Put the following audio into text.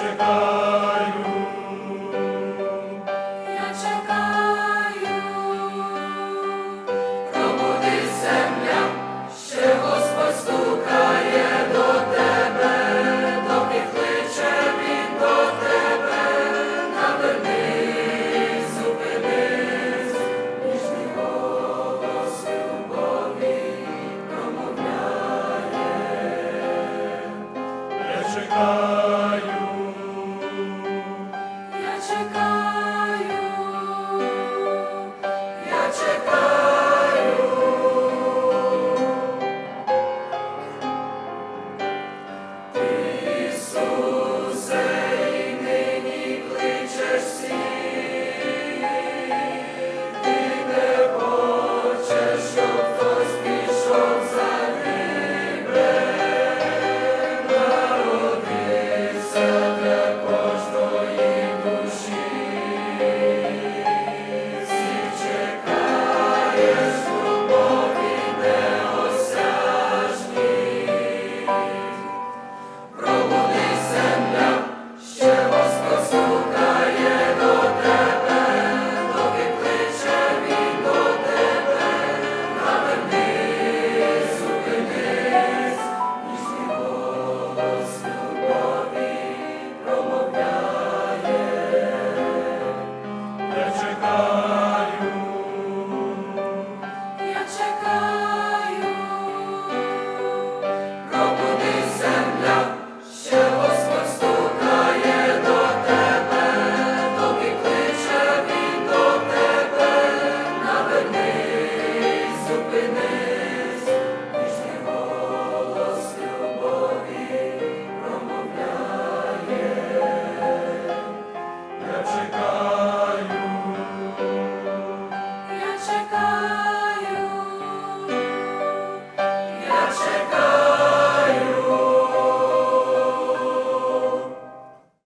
чекаю. Я чекаю, пробудись земля, ще Господь стукає до тебе, доки кличе він до тебе, навернись, зупинись, ніжний голос любові промовляє. Я чекаю.